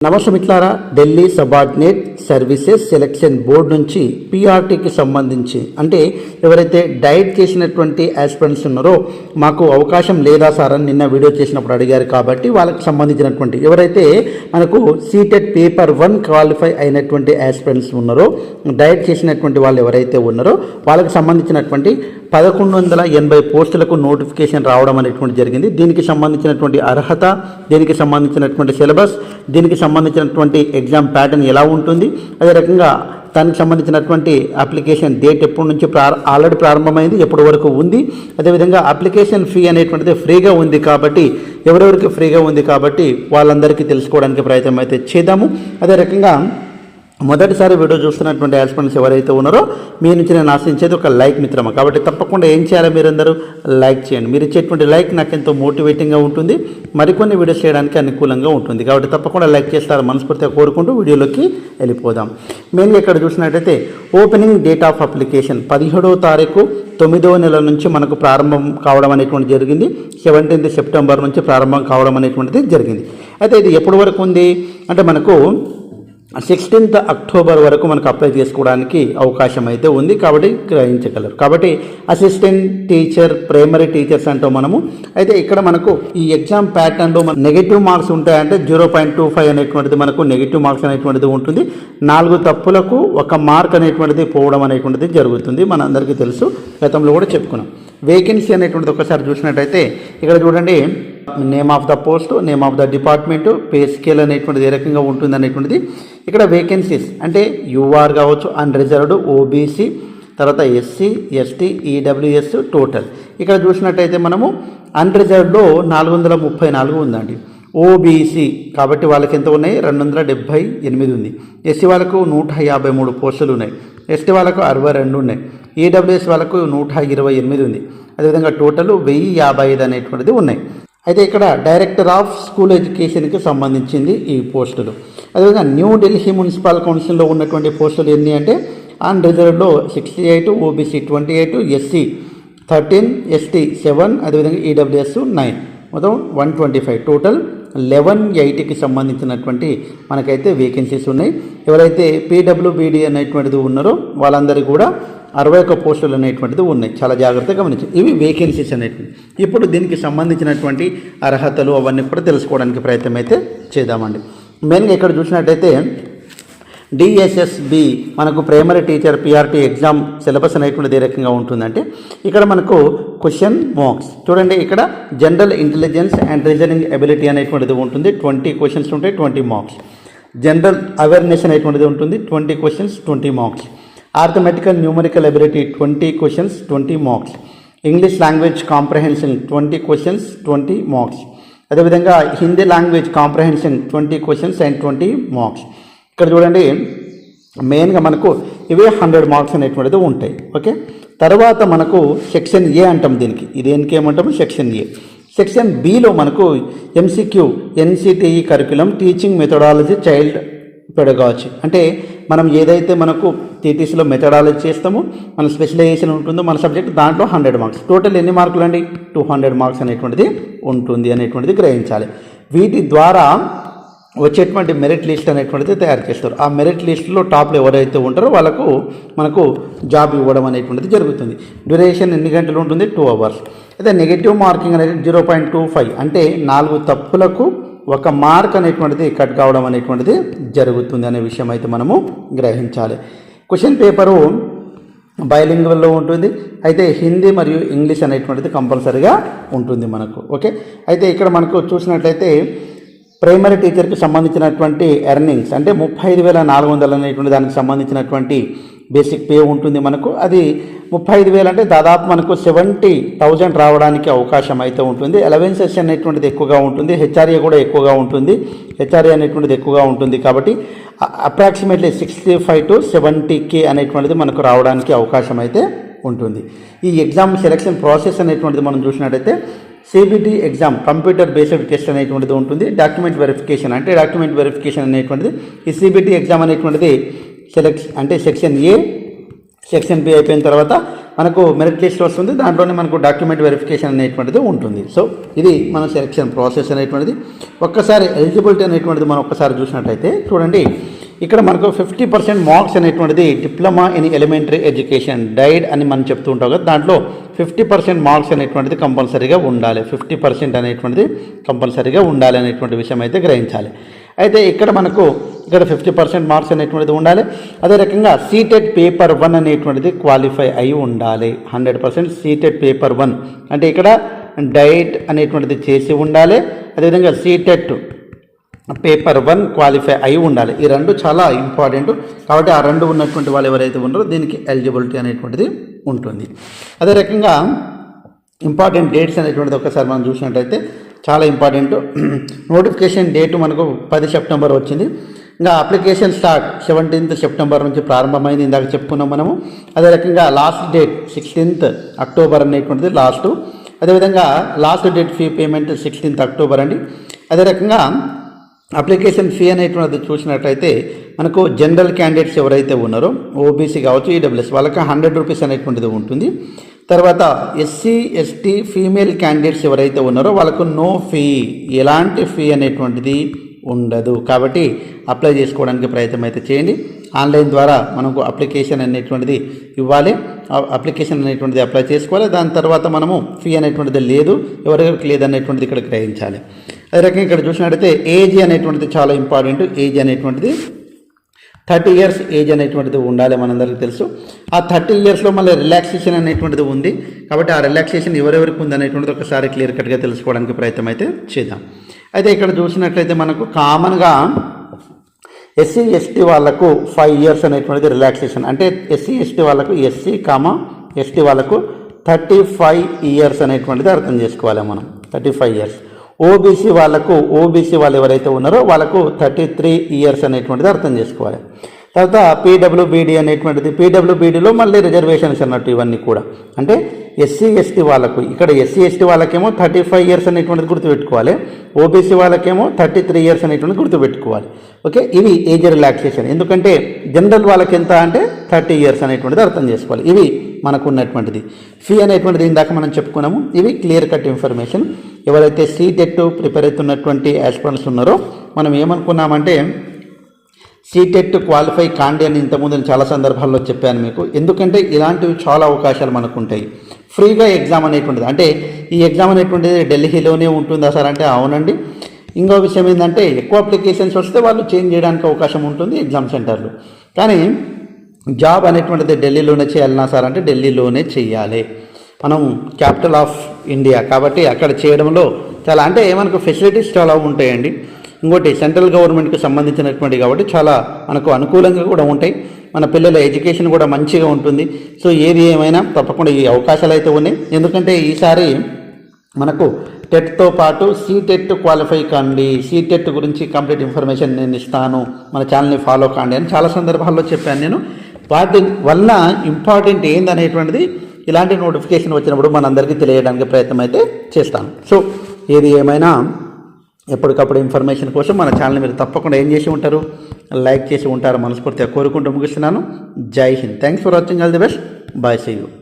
నమస్తే Delhi subordinate services selection board నుంచి పీఆర్టీకి సంబంధించి అంటే ఎవరైతే డైట్ చేసినటువంటి ఆస్పిరెంట్స్ ఉన్నారో మాకు అవకాశం లేదా సార్ అని నిన్న వీడియో చేసినప్పుడు అడిగారు కాబట్టి వాళ్ళకి సంబంధించినటువంటి ఎవరైతే మనకు సీటెడ్ పేపర్ వన్ క్వాలిఫై అయినటువంటి ఆస్పిరెంట్స్ ఉన్నారో డైట్ చేసినటువంటి వాళ్ళు ఎవరైతే ఉన్నారో వాళ్ళకి సంబంధించినటువంటి పదకొండు వందల ఎనభై పోస్టులకు నోటిఫికేషన్ రావడం అనేటువంటి జరిగింది. దీనికి సంబంధించినటువంటి అర్హత దీనికి సంబంధించినటువంటి సిలబస్ దీనికి సంబంధించినటువంటి ఎగ్జామ్ ప్యాటర్న్ ఎలా ఉంటుంది? అదే రకంగా దానికి సంబంధించినటువంటి అప్లికేషన్ డేట్ ఎప్పటి నుంచి ప్రార ఆల్రెడీ ప్రారంభమైంది ఎప్పటి వరకు ఉంది? అదేవిధంగా అప్లికేషన్ ఫీ అనేటువంటిది ఫ్రీగా ఉంది కాబట్టి ఎవరెవరికి ఫ్రీగా ఉంది కాబట్టి వాళ్ళందరికీ తెలుసుకోవడానికి ప్రయత్నం అయితే చేద్దాము. అదే రకంగా మొదటిసారి వీడియో చూస్తున్నటువంటి యాస్పెంట్స్ ఎవరైతే ఉన్నారో మీ నుంచి నేను ఆశించేది ఒక లైక్ మిత్రమా? కాబట్టి తప్పకుండా ఏం చేయాలి మీరందరూ? లైక్ చేయండి. మీరు ఇచ్చేటువంటి లైక్ నాకు ఎంతో మోటివేటింగ్గా ఉంటుంది. మరికొన్ని వీడియోస్ చేయడానికి అనుకూలంగా ఉంటుంది. కాబట్టి తప్పకుండా లైక్ చేస్తారు మనస్ఫూర్తిగా కోరుకుంటూ వీడియోలోకి వెళ్ళిపోదాం. మెయిన్గా ఇక్కడ చూసినట్టయితే ఓపెనింగ్ డేట్ ఆఫ్ అప్లికేషన్ పదిహేడవ తారీఖు తొమ్మిదవ నెల నుంచి మనకు ప్రారంభం కావడం అనేటువంటి జరిగింది. సెవెంటీన్త్ సెప్టెంబర్ నుంచి ప్రారంభం కావడం అనేటువంటిది జరిగింది. అయితే ఇది ఎప్పటి వరకు ఉంది? అంటే మనకు సిక్స్టీన్త్ అక్టోబర్ వరకు మనకు అప్లై చేసుకోవడానికి అవకాశం అయితే ఉంది కాబట్టి గ్రహించగలరు. కాబట్టి అసిస్టెంట్ టీచర్ ప్రైమరీ టీచర్స్ అంటూ మనము అయితే ఇక్కడ మనకు ఈ ఎగ్జామ్ ప్యాటర్న్లో మన నెగిటివ్ మార్క్స్ ఉంటాయంటే జీరో పాయింట్ టూ ఫైవ్ అనేటువంటిది మనకు నెగిటివ్ మార్క్స్ అనేటువంటిది ఉంటుంది. నాలుగు తప్పులకు ఒక మార్క్ అనేటువంటిది పోవడం అనేటువంటిది జరుగుతుంది. మన అందరికీ తెలుసు. గతంలో కూడా చెప్పుకున్నాం. వేకెన్సీ అనేటువంటిది ఒకసారి చూసినట్టయితే ఇక్కడ చూడండి. Name of the post name of the department pay scale అనేటువంటిది ఏ రకంగా ఉంటుంది అనేటువంటిది ఇక్కడ వేకెన్సీస్ అంటే యూఆర్ కావచ్చు అన్రిజర్వ్డ్ ఓబీసీ తర్వాత ఎస్సీ ఎస్టీ ఈడబ్ల్యూఎస్ టోటల్ ఇక్కడ చూసినట్టయితే మనము అన్రిజర్వ్డ్లో నాలుగు వందల ముప్పై నాలుగు ఉందండి. ఓబీసీ కాబట్టి వాళ్ళకి ఎంత ఉన్నాయి? రెండు వందల డెబ్భై ఎనిమిది ఉంది. ఎస్సీ వాళ్ళకు నూట యాభై మూడు పోస్టులు ఉన్నాయి. ఎస్టీ వాళ్ళకు అరవై రెండు ఉన్నాయి. ఈడబ్ల్యూఎస్ వాళ్ళకు నూట ఇరవై ఎనిమిది ఉంది. అదేవిధంగా టోటల్ వెయ్యి యాభై ఐదు అనేటువంటిది ఉన్నాయి. అయితే ఇక్కడ డైరెక్టర్ ఆఫ్ స్కూల్ ఎడ్యుకేషన్కి సంబంధించింది ఈ పోస్టులు. అదేవిధంగా న్యూ ఢిల్లీ మున్సిపల్ కౌన్సిల్లో ఉన్నటువంటి పోస్టులు ఎన్ని అంటే అన్ రిజర్వ్లో sixty eight OBC twenty eight SC thirteen ST seven అదేవిధంగా ఈడబ్ల్యూఎస్ నైన్. మొత్తం one twenty five. Total eleven ఎయిటీకి సంబంధించినటువంటి మనకైతే వేకెన్సీస్ ఉన్నాయి. ఎవరైతే పీడబ్ల్యూబీడీ అనేటువంటిది ఉన్నారో వాళ్ళందరికీ కూడా అరవై ఒక్క పోస్టులు అనేటువంటిది ఉన్నాయి. చాలా జాగ్రత్తగా గమనించి ఇవి వేకెన్సీస్ అనేటువంటి ఇప్పుడు దీనికి సంబంధించినటువంటి అర్హతలు అవన్నీ కూడా తెలుసుకోవడానికి ప్రయత్నం అయితే చేద్దామండి. మెయిన్గా ఇక్కడ చూసినట్టయితే డిఎస్ఎస్బి మనకు primary teacher PRT exam syllabus అనేటువంటిది ఏ రకంగా ఉంటుందంటే ఇక్కడ మనకు క్వశ్చన్ మార్క్స్ చూడండి ఇక్కడ general intelligence and reasoning ability అనేటువంటిది ఉంటుంది. ట్వంటీ క్వశ్చన్స్ ఉంటాయి ట్వంటీ మార్క్స్ జనరల్ అవేర్నెస్ అనేటువంటిది ఉంటుంది twenty questions twenty marks arithmetical numerical ability twenty questions twenty marks English language comprehension twenty questions twenty marks అదేవిధంగా Hindi language comprehension twenty questions and twenty marks ఇక్కడ చూడండి మెయిన్గా మనకు ఇవే hundred marks అనేటువంటిది ఉంటాయి ఓకే తర్వాత మనకు సెక్షన్ ఏ అంటాం దీనికి. ఇదేనికి ఏమంటాము? సెక్షన్ ఏ సెక్షన్ బిలో మనకు MCQ NCTE curriculum teaching methodology child పెడగావచ్చు అంటే మనం ఏదైతే మనకు టీటీసీలో మెథడాలజీ చేస్తామో మన స్పెషలైజేషన్ ఉంటుందో మన సబ్జెక్ట్ దాంట్లో హండ్రెడ్ మార్క్స్ టోటల్ ఎన్ని మార్కులు అండి టూ హండ్రెడ్ మార్క్స్ అనేటువంటిది ఉంటుంది అనేటువంటిది గ్రహించాలి. వీటి ద్వారా వచ్చేటువంటి మెరిట్ లిస్ట్ అనేటువంటిది తయారు చేస్తారు. ఆ మెరిట్ లిస్ట్లో టాప్లో ఎవరైతే ఉంటారో వాళ్ళకు మనకు జాబ్ ఇవ్వడం అనేటువంటిది జరుగుతుంది. డ్యూరేషన్ ఎన్ని గంటలు ఉంటుంది? టూ అవర్స్ అయితే నెగిటివ్ మార్కింగ్ అనేది జీరో పాయింట్ టూ ఫైవ్ అంటే నాలుగు తప్పులకు ఒక మార్క్ అనేటువంటిది కట్ కావడం అనేటువంటిది జరుగుతుంది అనే విషయం అయితే మనము గ్రహించాలి. క్వశ్చన్ పేపరు బైలింగ్వల్లో ఉంటుంది. అయితే హిందీ మరియు ఇంగ్లీష్ అనేటువంటిది కంపల్సరీగా ఉంటుంది మనకు. ఓకే అయితే ఇక్కడ మనకు చూసినట్లయితే ప్రైమరీ టీచర్కి సంబంధించినటువంటి ఎర్నింగ్స్ అంటే ముప్పై ఐదు వేల నాలుగు వందలు అనేటువంటి దానికి సంబంధించినటువంటి బేసిక్ పే ఉంటుంది మనకు. అది ముప్పై ఐదు వేలు అంటే దాదాపు మనకు సెవెంటీ థౌజండ్ రావడానికి అవకాశం అయితే ఉంటుంది. అలవెన్సెస్ అనేటువంటిది ఎక్కువగా ఉంటుంది. హెచ్ఆర్ఏ కూడా ఎక్కువగా ఉంటుంది. హెచ్ఆర్ఏ అనేటువంటిది ఎక్కువగా ఉంటుంది కాబట్టి approximately sixty five to seventy కే అనేటువంటిది మనకు రావడానికి అవకాశం అయితే ఉంటుంది. ఈ ఎగ్జామ్ సెలక్షన్ ప్రాసెస్ అనేటువంటిది మనం చూసినట్టయితే CBT exam computer based test అనేటువంటిది ఉంటుంది. డాక్యుమెంట్ వెరిఫికేషన్ అంటే డాక్యుమెంట్ వెరిఫికేషన్ అనేటువంటిది. ఈ సిబిటి ఎగ్జామ్ అనేటువంటిది సెలెక్ట్ అంటే సెక్షన్ ఏ సెక్షన్ బి అయిపోయిన తర్వాత మనకు మెరిట్ లిస్ట్ వస్తుంది. దాంట్లోనే మనకు డాక్యుమెంట్ వెరిఫికేషన్ అనేటువంటిది ఉంటుంది. సో ఇది మన సెలక్షన్ ప్రాసెస్ అనేటువంటిది. ఒక్కసారి ఎలిజిబిలిటీ అనేటువంటిది మనం ఒక్కసారి చూసినట్టయితే చూడండి. ఇక్కడ మనకు ఫిఫ్టీ పర్సెంట్ మార్క్స్ అనేటువంటిది diploma in elementary education DIET అని మనం చెప్తూ ఉంటాం కదా దాంట్లో ఫిఫ్టీ పర్సెంట్ మార్క్స్ అనేటువంటిది కంపల్సరీగా ఉండాలి. ఫిఫ్టీ పర్సెంట్ అనేటువంటిది కంపల్సరీగా ఉండాలి అనేటువంటి విషయం అయితే గ్రహించాలి. అయితే ఇక్కడ మనకు ఇక్కడ ఫిఫ్టీ పర్సెంట్ మార్క్స్ అనేటువంటిది ఉండాలి. అదే రకంగా సీటెడ్ పేపర్ వన్ అనేటువంటిది క్వాలిఫై అయి ఉండాలి. Hundred percent CTET paper one అంటే ఇక్కడ డైట్ అనేటువంటిది చేసి ఉండాలి. అదేవిధంగా సీటెట్ పేపర్ వన్ క్వాలిఫై అయి ఉండాలి. ఈ రెండు చాలా ఇంపార్టెంట్. కాబట్టి ఆ రెండు ఉన్నటువంటి వాళ్ళు ఎవరైతే ఉన్నారో దీనికి ఎలిజిబిలిటీ అనేటువంటిది ఉంటుంది. అదే రకంగా ఇంపార్టెంట్ డేట్స్ అనేటువంటిది ఒకసారి మనం చూసినట్టయితే చాలా ఇంపార్టెంట్. నోటిఫికేషన్ డేట్ మనకు పది సెప్టెంబర్ వచ్చింది. ఇంకా అప్లికేషన్ స్టార్ట్ సెవెంటీన్త్ సెప్టెంబర్ నుంచి ప్రారంభమైంది ఇందాక చెప్పుకున్నాం మనము. అదే రకంగా లాస్ట్ డేట్ సిక్స్టీన్త్ అక్టోబర్ అనేటువంటిది లాస్ట్. అదేవిధంగా last date fee payment sixteenth October అండి. అదే రకంగా అప్లికేషన్ ఫీ అనేటువంటిది చూసినట్లయితే మనకు జనరల్ క్యాండిడేట్స్ ఎవరైతే ఉన్నారో ఓబీసీ కావచ్చు ఈడబ్ల్యూఎస్ వాళ్ళకి హండ్రెడ్ రూపీస్ అనేటువంటిది ఉంటుంది. తర్వాత ఎస్సీ ఎస్టీ ఫీమేల్ క్యాండిడేట్స్ ఎవరైతే ఉన్నారో వాళ్ళకు నో ఫీ ఎలాంటి ఫీ అనేటువంటిది ఉండదు. కాబట్టి అప్లై చేసుకోవడానికి ప్రయత్నం అయితే చేయండి. ఆన్లైన్ ద్వారా మనకు అప్లికేషన్ అనేటువంటిది ఇవ్వాలి. ఆ అప్లికేషన్ అనేటువంటిది అప్లై చేసుకోవాలి. దాని తర్వాత మనము ఫీ అనేటువంటిది లేదు ఎవరెవరికి లేదనేటువంటిది ఇక్కడ గ్రహించాలి. అదే రకంగా ఇక్కడ చూసినట్టయితే ఏజ్ అనేటువంటిది చాలా ఇంపార్టెంట్. ఏజ్ అనేటువంటిది థర్టీ ఇయర్స్ ఏజ్ అనేటువంటిది ఉండాలి మనందరికీ తెలుసు. ఆ థర్టీ ఇయర్స్లో మళ్ళీ రిలాక్సేషన్ అనేటువంటిది ఉంది. కాబట్టి ఆ రిలాక్సేషన్ ఎవరెవరికి ఉంది అనేటువంటిది ఒకసారి క్లియర్ కట్గా తెలుసుకోవడానికి ప్రయత్నం అయితే చేద్దాం. అయితే ఇక్కడ చూసినట్లయితే మనకు కామన్గా ఎస్సీ ఎస్టీ వాళ్ళకు ఫైవ్ ఇయర్స్ అనేటువంటిది రిలాక్సేషన్. అంటే ఎస్సీ ఎస్టీ వాళ్ళకు ఎస్సీ కామా ఎస్టీ వాళ్ళకు థర్టీ ఫైవ్ ఇయర్స్ అనేటువంటిది అర్థం చేసుకోవాలి మనం. Thirty five years. ఓబీసీ వాళ్ళకు ఓబీసీ వాళ్ళు ఎవరైతే ఉన్నారో వాళ్ళకు థర్టీ త్రీ ఇయర్స్ అనేటువంటిది అర్థం చేసుకోవాలి. తర్వాత పీడబ్ల్యూబీడీ అనేటువంటిది పీడబ్ల్యూబీడీలో మళ్ళీ రిజర్వేషన్స్ అన్నట్టు ఇవన్నీ కూడా. అంటే ఎస్సీ ఎస్టీ వాళ్ళకు ఇక్కడ ఎస్సీ ఎస్టీ వాళ్ళకేమో థర్టీ ఫైవ్ ఇయర్స్ అనేటువంటిది గుర్తుపెట్టుకోవాలి. ఓబీసీ వాళ్ళకేమో థర్టీ త్రీ ఇయర్స్ అనేటువంటిది గుర్తుపెట్టుకోవాలి. ఓకే? ఇవి ఏజ్ రిలాక్సేషన్. ఎందుకంటే జనరల్ వాళ్ళకి ఎంత అంటే థర్టీ ఇయర్స్ అనేటువంటిది అర్థం చేసుకోవాలి. ఇవి మనకు ఉన్నటువంటిది ఫీ అనేటువంటిది ఇందాక మనం చెప్పుకున్నాము. ఇవి క్లియర్ కట్ ఇన్ఫర్మేషన్ ఎవరైతే సీటెట్ ప్రిపేర్ అవుతున్నటువంటి ఆస్పిరెంట్స్ ఉన్నారో మనం ఏమనుకున్నామంటే సీటెట్ క్వాలిఫై కాండి అని ఇంతకుముందు నేను చాలా సందర్భాల్లో చెప్పాను మీకు. ఎందుకంటే ఇలాంటివి చాలా అవకాశాలు మనకు ఉంటాయి ఫ్రీగా ఎగ్జామ్ అనేటువంటిది. అంటే ఈ ఎగ్జామ్ అనేటువంటిది ఢిల్లీలోనే ఉంటుందా సార్ అంటే అవునండి. ఇంకో విషయం ఏంటంటే ఎక్కువ అప్లికేషన్స్ వస్తే వాళ్ళు చేంజ్ చేయడానికి అవకాశం ఉంటుంది ఎగ్జామ్ సెంటర్లు కానీ జాబ్ అనేటువంటిది ఢిల్లీలోనే చేయాలన్నా సార్ అంటే ఢిల్లీలోనే చేయాలి. మనం క్యాపిటల్ ఆఫ్ ఇండియా కాబట్టి అక్కడ చేయడంలో చాలా అంటే మనకు ఫెసిలిటీస్ చాలా ఉంటాయండి. ఇంకోటి సెంట్రల్ గవర్నమెంట్కి సంబంధించినటువంటి కాబట్టి చాలా మనకు అనుకూలంగా కూడా ఉంటాయి. మన పిల్లల ఎడ్యుకేషన్ కూడా మంచిగా ఉంటుంది. సో ఏది ఏమైనా తప్పకుండా ఈ అవకాశాలు అయితే ఉన్నాయి. ఎందుకంటే ఈసారి మనకు టెట్తో పాటు సీటెట్ క్వాలిఫై కాండి. సీటెట్ గురించి కంప్లీట్ ఇన్ఫర్మేషన్ నేను ఇస్తాను. మన ఛానల్ని ఫాలో కాండి అని చాలా సందర్భాల్లో చెప్పాను నేను. వాటి వల్ల ఇంపార్టెంట్ ఏందనేటువంటిది ఇలాంటి నోటిఫికేషన్ వచ్చినప్పుడు మనందరికీ తెలియడానికి ప్రయత్నం అయితే చేస్తాను సో ఏది ఏమైనా ఎప్పటికప్పుడు ఇన్ఫర్మేషన్ కోసం మన ఛానల్ మీరు తప్పకుండా ఏం చేసి ఉంటారు? లైక్ చేసి ఉంటారు. మనస్ఫూర్తిగా కోరుకుంటూ ముగిస్తున్నాను. Jai Hind. Thanks for watching. All the best. Bye see you.